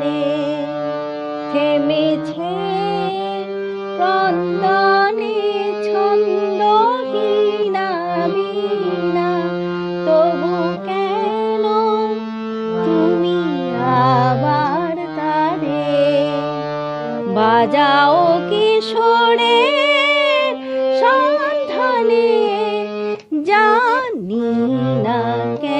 রে। থেমেছে ক্রন্দনে ছন্দহীনা তবু কেন তুমি আবার তারে? বাজাও কি কিশোরে, সন্ধানে জানি না কে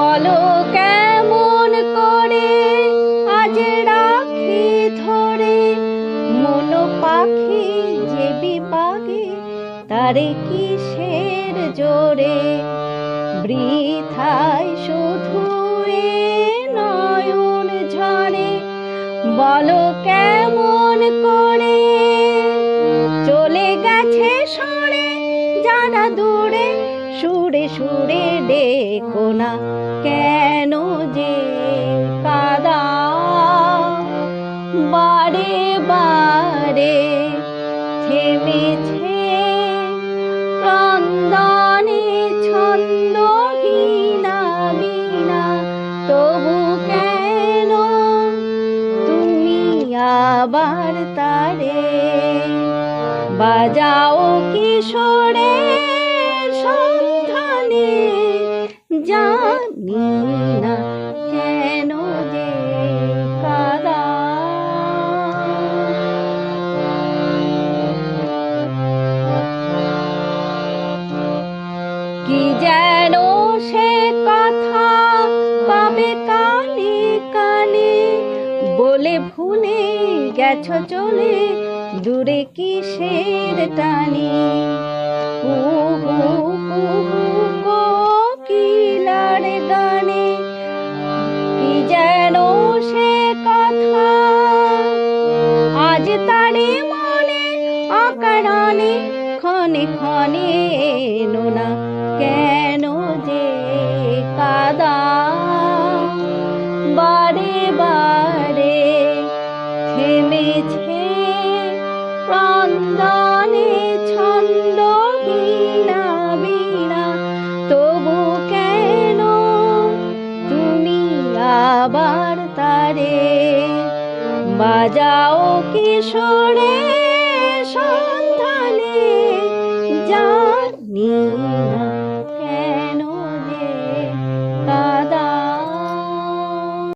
বলো কেমন করে আজ রাখি ধরে? মন পাখি যে বিপাগে তারে কিসের জোরে? বৃথায় শুধু নয়ন ঝরে। বলো কেমন করে? চলে গেছে সরে যারা দূরে সুরে সুরে ডেকো না কেন যে কাদা? বারে বারে থেমেছে ক্রন্দনে ছন্দহীনা বিনা তবু কেন তুমি আবার তারে? বাজাও কিশোরে জানি কেন যে কাদা? কি যেন সে কথা পাবে কানে কানে? বলে ভুলে গেছো চলে, দূরে কিসের টানি? কুহু অকারণে ক্ষণে ক্ষণে এলো না। কেন যে কাদা বারে বারে থেমেছে ক্রন্দনে ছন্দহীনা বিনা। তবু কেন তুমি আবার তারে বাজাও কিশোরে? সন্ধানে জানি।